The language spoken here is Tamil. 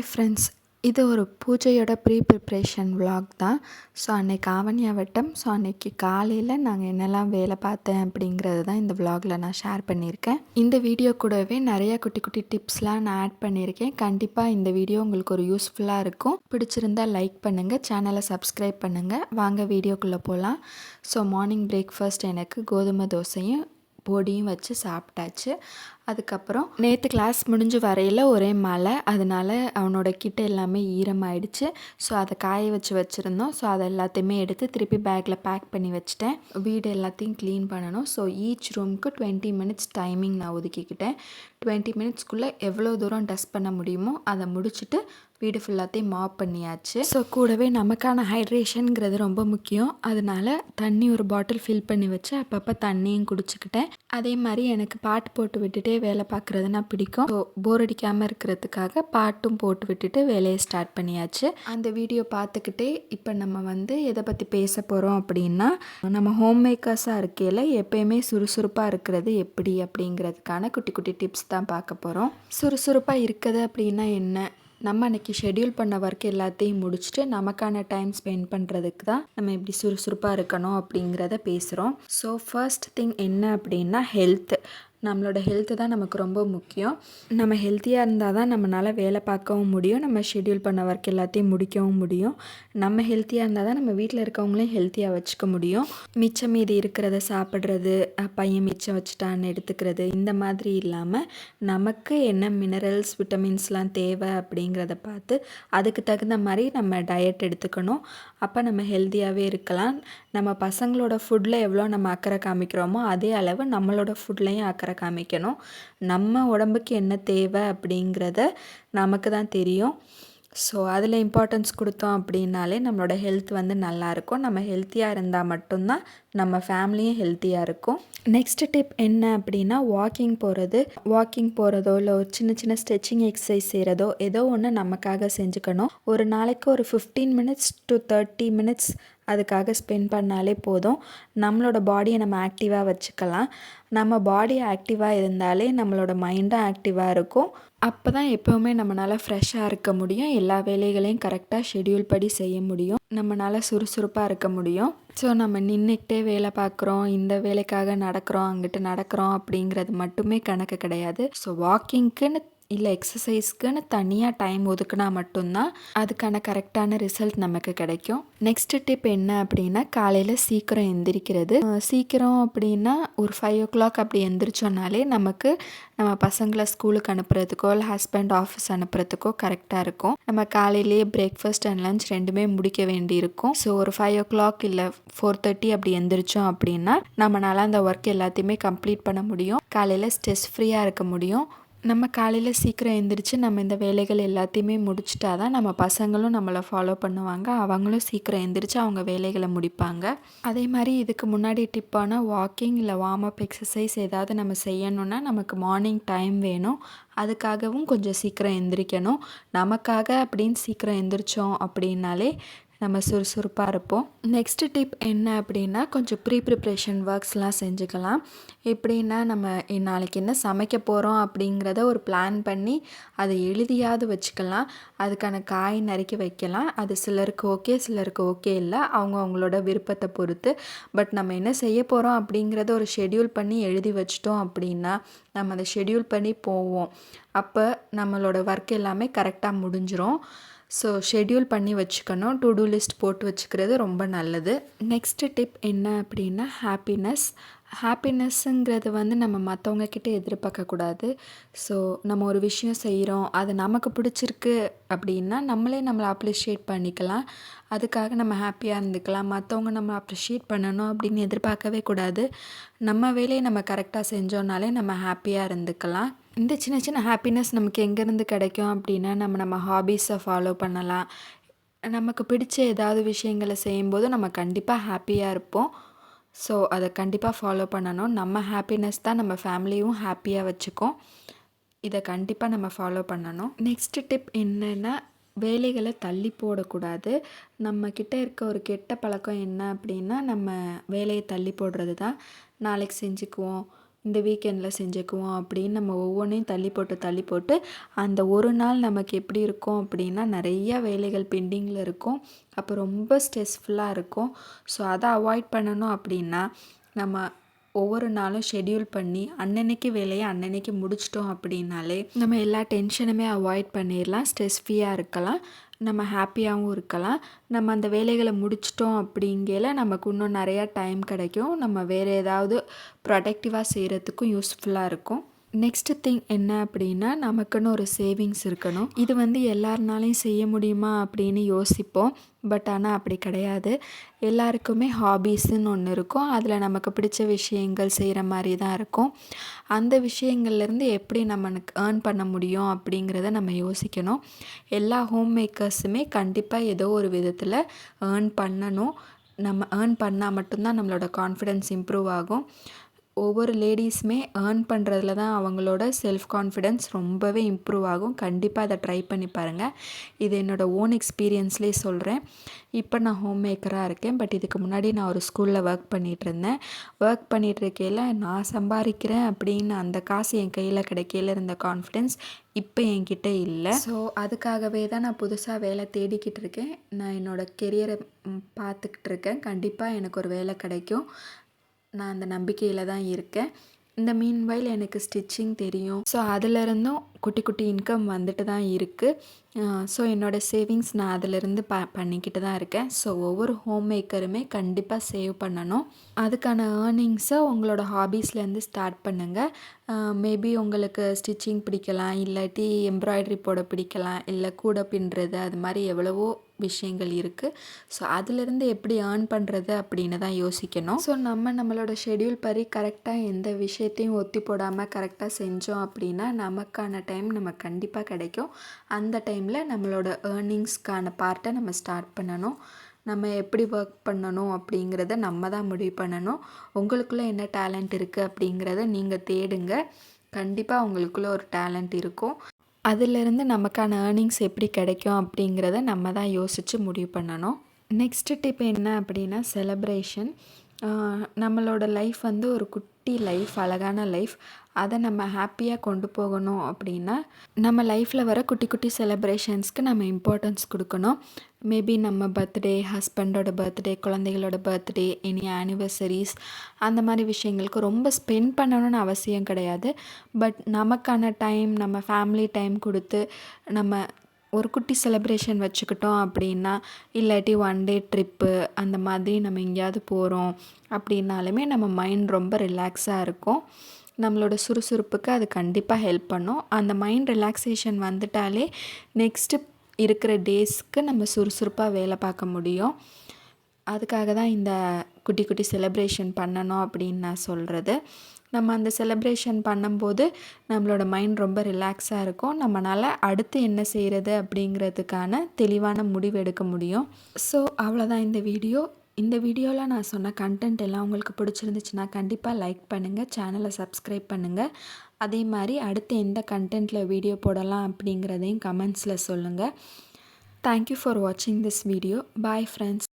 ஹாய் ஃப்ரெண்ட்ஸ் இது ஒரு பூஜையோட ப்ரீ ப்ரிப்ரேஷன் விலாக் தான். ஸோ அன்னைக்கு ஆவணியா வட்டம். ஸோ அன்னைக்கு காலையில் நாங்கள் என்னெல்லாம் வேலை பார்த்தேன் அப்படிங்கிறது தான் இந்த விலாகில் நான் ஷேர் பண்ணியிருக்கேன். இந்த வீடியோ கூடவே நிறைய குட்டி குட்டி டிப்ஸ்லாம் நான் ஆட் பண்ணியிருக்கேன். கண்டிப்பாக இந்த வீடியோ உங்களுக்கு ஒரு யூஸ்ஃபுல்லாக இருக்கும். பிடிச்சிருந்தா லைக் பண்ணுங்கள் சேனலை சப்ஸ்கிரைப் பண்ணுங்கள் வாங்க வீடியோக்குள்ளே போகலாம் ஸோ மார்னிங் பிரேக்ஃபாஸ்ட் எனக்கு கோதுமை தோசையும் பொடியும் வச்சு சாப்பிட்டாச்சு. அதுக்கப்புறம் நேற்று கிளாஸ் முடிஞ்சு வரையில் ஒரே மழை. அதனால அவனோட கிட்ட எல்லாமே ஈரமாயிடுச்சு. ஸோ அதை காய வச்சு வச்சுருந்தோம். ஸோ அதை எல்லாத்தையுமே எடுத்து திருப்பி பேக்கில் பேக் பண்ணி வச்சுட்டேன். வீடு எல்லாத்தையும் க்ளீன் பண்ணணும். ஸோ ஈச் ரூமுக்கு டுவெண்ட்டி மினிட்ஸ் டைமிங் நான் ஒதுக்கிக்கிட்டேன். டுவெண்ட்டி மினிட்ஸ்க்குள்ளே எவ்வளோ தூரம் டஸ்ட் பண்ண முடியுமோ அதை முடிச்சுட்டு வீடு ஃபுல்லாத்தையும் மாப் பண்ணியாச்சு. ஸோ கூடவே நமக்கான ஹைட்ரேஷனுங்கிறது ரொம்ப முக்கியம். அதனால தண்ணி ஒரு பாட்டில் ஃபில் பண்ணி வச்சு அப்பப்போ தண்ணியும் குடிச்சுக்கிட்டேன். அதே மாதிரி எனக்கு பாட்டு போட்டு விட்டுட்டே வேலை பார்க்குறதுனா பிடிக்கும். ஸோ போர் அடிக்காமல் இருக்கிறதுக்காக பாட்டும் போட்டு விட்டுட்டு வேலையை ஸ்டார்ட் பண்ணியாச்சு. அந்த வீடியோ பார்த்துக்கிட்டே இப்போ நம்ம வந்து எதை பற்றி பேச போகிறோம் அப்படின்னா நம்ம ஹோம் மேக்கர்ஸாக இருக்கையில் எப்பயுமே சுறுசுறுப்பாக இருக்கிறது எப்படி அப்படிங்கிறதுக்கான குட்டி குட்டி டிப்ஸ் தான் பார்க்க போகிறோம் சுறுசுறுப்பாக இருக்குது அப்படின்னா என்ன? நம்ம அன்னைக்கு ஷெட்யூல் பண்ண ஒர்க் எல்லாத்தையும் முடிச்சுட்டு நமக்கான டைம் ஸ்பெண்ட் பண்ணுறதுக்கு தான் நம்ம எப்படி சுறுசுறுப்பாக இருக்கணும் அப்படிங்கிறத பேசுகிறோம் ஸோ ஃபர்ஸ்ட் திங் என்ன அப்படின்னா ஹெல்த் நம்மளோட ஹெல்த்து தான் நமக்கு ரொம்ப முக்கியம். நம்ம ஹெல்த்தியாக இருந்தால் தான் நம்மளால் வேலை பார்க்கவும் முடியும். நம்ம ஷெட்யூல் பண்ண ஒர்க் எல்லாத்தையும் முடிக்கவும் முடியும். நம்ம ஹெல்த்தியாக இருந்தால் தான் நம்ம வீட்டில் இருக்கவங்களையும் ஹெல்த்தியாக வச்சுக்க முடியும். மிச்சம் மீதி இருக்கிறத சாப்பிட்றது பையன் மிச்சம் வச்சுட்டான்னு எடுத்துக்கிறது இந்த மாதிரி இல்லாமல் நமக்கு என்ன மினரல்ஸ் விட்டமின்ஸ்லாம் தேவை அப்படிங்கிறத பார்த்து அதுக்கு தகுந்த மாதிரி நம்ம டயட் எடுத்துக்கணும். அப்போ நம்ம ஹெல்த்தியாகவே இருக்கலாம். நம்ம பசங்களோட ஃபுட்டில் எவ்வளோ நம்ம அக்கறை காமிக்கிறோமோ அதே அளவு நம்மளோட ஃபுட்லேயும் அக்கறை காமிக்கணும். நம்ம உடம்புக்கு என்ன தேவை அப்படிங்கிறத நமக்கு தான் தெரியும். ஸோ அதில் இம்பார்ட்டன்ஸ் கொடுத்தோம் அப்படின்னாலே நம்மளோட ஹெல்த் வந்து நல்லாயிருக்கும் நம்ம ஹெல்த்தியாக இருந்தால் மட்டும்தான் நம்ம ஃபேமிலியும் ஹெல்த்தியாக இருக்கும். நெக்ஸ்ட் டிப் என்ன அப்படின்னா வாக்கிங் போகிறது வாக்கிங் போகிறதோ இல்லை ஒரு சின்ன சின்ன ஸ்ட்ரெச்சிங் எக்ஸசைஸ் செய்கிறதோ ஏதோ ஒன்று நமக்காக செஞ்சுக்கணும். ஒரு நாளைக்கு ஒரு fifteen minutes to thirty minutes அதுக்காக ஸ்பெண்ட் பண்ணாலே போதும். நம்மளோட பாடியை நம்ம ஆக்டிவாக வச்சுக்கலாம். நம்ம பாடி ஆக்டிவாக இருந்தாலே நம்மளோட மைண்டும் ஆக்டிவாக இருக்கும். அப்போ தான் எப்போவுமே நம்மளால் ஃப்ரெஷ்ஷாக இருக்க முடியும். எல்லா வேலைகளையும் கரெக்டாக ஷெடியூல் படி செய்ய முடியும். நம்மளால் சுறுசுறுப்பாக இருக்க முடியும். ஸோ நம்ம நின்றுக்கிட்டே வேலை பார்க்குறோம். இந்த வேலைக்காக நடக்கிறோம் அங்கிட்டு நடக்கிறோம் அப்படிங்கிறது மட்டுமே கணக்கு கிடையாது. ஸோ வாக்கிங்க்குன்னு இல்லை எக்ஸசைஸ்க்குன்னு தனியாக டைம் ஒதுக்குனா மட்டும்தான் அதுக்கான கரெக்டான ரிசல்ட் நமக்கு கிடைக்கும். நெக்ஸ்ட் டிப் என்ன அப்படின்னா காலையில் சீக்கிரம் எந்திரிக்கிறது. சீக்கிரம் அப்படின்னா ஒரு ஃபைவ் ஓ கிளாக் அப்படி எந்திரிச்சோன்னாலே நமக்கு நம்ம பசங்களை ஸ்கூலுக்கு அனுப்புறதுக்கோ இல்லை ஹஸ்பண்ட் ஆஃபீஸ் அனுப்புறதுக்கோ கரெக்டாக இருக்கும். நம்ம காலையிலேயே பிரேக்ஃபாஸ்ட் அண்ட் லஞ்ச் ரெண்டுமே முடிக்க வேண்டியிருக்கும். ஸோ ஒரு ஃபைவ் ஓ கிளாக் இல்லை ஃபோர் தேர்ட்டி அப்படி எந்திரிச்சோம் அப்படின்னா நம்மளால் அந்த ஒர்க் எல்லாத்தையுமே கம்ப்ளீட் பண்ண முடியும். காலையில் ஸ்ட்ரெஸ் ஃப்ரீயாக இருக்க முடியும். நம்ம காலையில் சீக்கிரம் எழுந்திரிச்சு நம்ம இந்த வேலைகள் எல்லாத்தையுமே முடிச்சிட்டா தான் நம்ம பசங்களும் நம்மளை ஃபாலோ பண்ணுவாங்க. அவங்களும் சீக்கிரம் எழுந்திரிச்சு அவங்க வேலைகளை முடிப்பாங்க. அதே மாதிரி இதுக்கு முன்னாடி டிப்பான வாக்கிங் இல்லை வார்ம் அப் எக்ஸசைஸ் ஏதாவது நம்ம செய்யணுன்னா நமக்கு மார்னிங் டைம் வேணும். அதுக்காகவும் கொஞ்சம் சீக்கிரம் எந்திரிக்கணும். நமக்காக அப்படின்னு சீக்கிரம் எந்திரிச்சோம் அப்படின்னாலே நம்ம சுறுசுறுப்பாக இருப்போம். நெக்ஸ்ட் டிப் என்ன அப்படின்னா கொஞ்சம் ப்ரீ ப்ரிப்ரேஷன் ஒர்க்ஸ்லாம் செஞ்சுக்கலாம். எப்படின்னா நம்ம நாளைக்கு என்ன சமைக்க போகிறோம் அப்படிங்கிறத ஒரு பிளான் பண்ணி அதை எழுதியாவது வச்சுக்கலாம். அதுக்கான காய் நறுக்கி வைக்கலாம். அது சிலருக்கு ஓகே சிலருக்கு ஓகே இல்லை. அவங்க அவங்களோட விருப்பத்தை பொறுத்து. பட் நம்ம என்ன செய்ய போகிறோம் அப்படிங்கிறத ஒரு ஷெட்யூல் பண்ணி எழுதி வச்சிட்டோம் அப்படின்னா நம்ம அதை ஷெட்யூல் பண்ணி போவோம். அப்போ நம்மளோட ஒர்க் எல்லாமே கரெக்டாக முடிஞ்சிரும். ஸோ ஷெட்யூல் பண்ணி வச்சுக்கணும். டு டூ லிஸ்ட் போட்டு வச்சுக்கிறது ரொம்ப நல்லது. நெக்ஸ்ட்டு டிப் என்ன அப்படின்னா ஹாப்பினஸ் ஹாப்பினஸ்ஸுங்கிறது வந்து நம்ம மற்றவங்கக்கிட்ட எதிர்பார்க்கக்கூடாது ஸோ நம்ம ஒரு விஷயம் செய்கிறோம் அது நமக்கு பிடிச்சிருக்கு அப்படின்னா நம்மளே நம்மளை அப்ரிஷியேட் பண்ணிக்கலாம். அதுக்காக நம்ம ஹாப்பியாக இருந்துக்கலாம். மற்றவங்க நம்ம அப்ரிஷியேட் பண்ணணும் அப்படின்னு எதிர்பார்க்கவே கூடாது. நம்ம வேலையை நம்ம கரெக்டாக செஞ்சோன்னாலே நம்ம ஹாப்பியாக இருந்துக்கலாம். இந்த சின்ன சின்ன ஹாப்பினஸ் நமக்கு எங்கேருந்து கிடைக்கும் அப்படின்னா நம்ம நம்ம ஹாபீஸை ஃபாலோ பண்ணலாம். நமக்கு பிடிச்ச ஏதாவது விஷயங்களை செய்யும்போது நம்ம கண்டிப்பாக ஹாப்பியாக இருப்போம். ஸோ அதை கண்டிப்பாக ஃபாலோ பண்ணணும். நம்ம ஹாப்பினஸ் தான் நம்ம ஃபேமிலியும் ஹாப்பியாக வச்சுக்கும். இதை கண்டிப்பாக நம்ம ஃபாலோ பண்ணணும். நெக்ஸ்ட் டிப் என்னென்னா வேலைகளை தள்ளி போடக்கூடாது. நம்மக்கிட்ட இருக்க ஒரு கெட்ட பழக்கம் என்ன அப்படின்னா நம்ம வேலையை தள்ளி போடுறது தான். நாளைக்கு செஞ்சுக்குவோம். இந்த வீக்கெண்டில் செஞ்சுக்குவோம் அப்படின்னு நம்ம ஒவ்வொன்றையும் தள்ளி போட்டு தள்ளி போட்டு அந்த ஒரு நாள் நமக்கு எப்படி இருக்கும் அப்படின்னா நிறைய வேலைகள் பெண்டிங்கில் இருக்கும். அப்போ ரொம்ப ஸ்ட்ரெஸ்ஃபுல்லாக இருக்கும். ஸோ அதை அவாய்ட் பண்ணணும் அப்படின்னா நம்ம ஒவ்வொரு நாளும் ஷெட்யூல் பண்ணி அன்னன்னைக்கு வேலையை அன்னன்னைக்கு முடிச்சிட்டோம் அப்படின்னாலே நம்ம எல்லா டென்ஷனுமே அவாய்ட் பண்ணிடலாம். ஸ்ட்ரெஸ் ஃப்ரீயாக இருக்கலாம். நம்ம ஹாப்பியாகவும் இருக்கலாம். நம்ம அந்த வேலைகளை முடிச்சிட்டோம் அப்படிங்கையில நமக்கு இன்னும் நிறையா டைம் கிடைக்கும். நம்ம வேறு ஏதாவது ப்ரொடக்டிவாக செய்கிறதுக்கும் யூஸ்ஃபுல்லாக இருக்கும். நெக்ஸ்ட்டு திங் என்ன அப்படின்னா நமக்குன்னு ஒரு சேவிங்ஸ் இருக்கணும். இது வந்து எல்லாருனாலையும் செய்ய முடியுமா அப்படின்னு யோசிப்போம். பட் ஆனால் அப்படி கிடையாது. எல்லாருக்குமே ஹாபீஸ்ன்னு ஒன்று இருக்கும். அதில் நமக்கு பிடிச்ச விஷயங்கள் செய்கிற மாதிரி தான் இருக்கும். அந்த விஷயங்கள்லேருந்து எப்படி நம்மளுக்கு ஏர்ன் பண்ண முடியும் அப்படிங்கிறத நம்ம யோசிக்கணும். எல்லா ஹோம் மேக்கர்ஸுமே கண்டிப்பாக ஏதோ ஒரு விதத்தில் ஏர்ன் பண்ணணும். நம்ம ஏர்ன் பண்ணால் மட்டும்தான் நம்மளோட கான்ஃபிடென்ஸ் இம்ப்ரூவ் ஆகும். ஒவ்வொரு லேடிஸுமே ஏர்ன் பண்ணுறதுல தான் அவங்களோட செல்ஃப் கான்ஃபிடென்ஸ் ரொம்பவே இம்ப்ரூவ் ஆகும். கண்டிப்பாக அதை ட்ரை பண்ணி பாருங்கள் இது என்னோடய ஓன் எக்ஸ்பீரியன்ஸ்லேயே சொல்கிறேன் இப்போ நான் ஹோம் மேக்கராக இருக்கேன். பட் இதுக்கு முன்னாடி நான் ஒரு ஸ்கூலில் ஒர்க் பண்ணிகிட்டு இருந்தேன். ஒர்க் பண்ணிகிட்டு இருக்கையில் நான் சம்பாதிக்கிறேன் அப்படின்னு அந்த காசு என் கையில் கிடைக்கையில் இருந்த கான்ஃபிடென்ஸ் இப்போ என்கிட்ட இல்லை. ஸோ அதுக்காகவே தான் நான் புதுசாக வேலை தேடிக்கிட்டு இருக்கேன். நான் என்னோடய கெரியரை பார்த்துக்கிட்டு இருக்கேன். கண்டிப்பாக எனக்கு ஒரு வேலை கிடைக்கும். நான் அந்த நம்பிக்கையில் தான் இருக்கேன். இந்த மீன்வைல் எனக்கு ஸ்டிச்சிங் தெரியும். ஸோ அதிலருந்தும் குட்டி குட்டி இன்கம் வந்துட்டு தான் இருக்குது ஸோ என்னோடய சேவிங்ஸ் நான் அதிலிருந்து ப பண்ணிக்கிட்டு தான் இருக்கேன். ஸோ ஒவ்வொரு ஹோம் மேக்கருமே கண்டிப்பாக சேவ் பண்ணணும். அதுக்கான ஏர்னிங்ஸை உங்களோட ஹாபீஸ்லேருந்து ஸ்டார்ட் பண்ணுங்கள் மேபி உங்களுக்கு ஸ்டிச்சிங் பிடிக்கலாம் இல்லாட்டி எம்ப்ராய்டரி போட பிடிக்கலாம் இல்லை கூட பின்னுறது அது மாதிரி எவ்வளவோ விஷயங்கள் இருக்குது ஸோ அதிலிருந்து எப்படி ஏர்ன் பண்ணுறது அப்படின்னு தான் யோசிக்கணும். ஸோ நம்ம நம்மளோட ஷெடியூல் படி கரெக்டாக எந்த விஷயத்தையும் ஒத்தி போடாமல் கரெக்டாக செஞ்சோம் அப்படின்னா நமக்கான டைம் நம்ம கண்டிப்பாக கிடைக்கும். அந்த டைமில் நம்மளோட ஏர்னிங்ஸ்க்கான பார்ட்டை நம்ம ஸ்டார்ட் பண்ணணும். நம்ம எப்படி ஒர்க் பண்ணணும் அப்படிங்கிறத நம்ம தான் முடிவு பண்ணணும். உங்களுக்குள்ளே என்ன டேலண்ட் இருக்குது அப்படிங்கிறத நீங்கள் தேடுங்க. கண்டிப்பாக உங்களுக்குள்ளே ஒரு டேலண்ட் இருக்கும். அதிலிருந்து நமக்கான ஏர்னிங்ஸ் எப்படி கிடைக்கும் அப்படிங்கிறத நம்ம தான் யோசித்து முடிவு பண்ணணும். நெக்ஸ்ட்டு டிப் என்ன அப்படின்னா செலப்ரேஷன் நம்மளோட லைஃப் வந்து ஒரு குட்டி லைஃப் அழகான லைஃப் அதை நம்ம ஹாப்பியாக கொண்டு போகணும் அப்படின்னா நம்ம லைஃப்பில் வர குட்டி குட்டி செலப்ரேஷன்ஸ்க்கு நம்ம இம்பார்ட்டன்ஸ் கொடுக்கணும். மேபி நம்ம பர்த்டே ஹஸ்பண்டோட பர்த்டே குழந்தைகளோட பர்த்டே எனி ஆனிவர்சரிஸ் அந்த மாதிரி விஷயங்களுக்கு ரொம்ப ஸ்பெண்ட் பண்ணணும்னு அவசியம் கிடையாது. பட் நமக்கான டைம் நம்ம ஃபேமிலி டைம் கொடுத்து நம்ம ஒரு குட்டி செலப்ரேஷன் வச்சுக்கிட்டோம் அப்படின்னா இல்லாட்டி ஒன் டே ட்ரிப்பு அந்த மாதிரி நம்ம எங்கேயாவது போகிறோம் அப்படின்னாலுமே நம்ம மைண்ட் ரொம்ப ரிலாக்ஸாக இருக்கும். நம்மளோட சுறுசுறுப்புக்கு அது கண்டிப்பாக ஹெல்ப் பண்ணும். அந்த மைண்ட் ரிலாக்ஸேஷன் வந்துட்டாலே நெக்ஸ்ட்டு இருக்கிற டேஸ்க்கு நம்ம சுறுசுறுப்பாக வேலை பார்க்க முடியும். அதுக்காக தான் இந்த குட்டி குட்டி செலிப்ரேஷன் பண்ணணும் அப்படின்னு நான் சொல்கிறது நம்ம அந்த செலப்ரேஷன் பண்ணும்போது நம்மளோட மைண்ட் ரொம்ப ரிலாக்ஸாக இருக்கும். நம்மளால் அடுத்து என்ன செய்கிறது அப்படிங்கிறதுக்கான தெளிவான முடிவு எடுக்க முடியும். ஸோ அவ்வளோதான் இந்த வீடியோ இந்த வீடியோவில் நான் சொன்ன கண்டென்ட் எல்லாம் உங்களுக்கு பிடிச்சிருந்துச்சுன்னா கண்டிப்பாக லைக் பண்ணுங்கள் சேனலை சப்ஸ்கிரைப் பண்ணுங்கள் அதே மாதிரி அடுத்து எந்த கண்டென்ட்டில் வீடியோ போடலாம் அப்படிங்கிறதையும் கமெண்ட்ஸில் சொல்லுங்கள் தேங்க்யூ ஃபார் வாட்சிங் திஸ் வீடியோ பாய் ஃப்ரெண்ட்ஸ்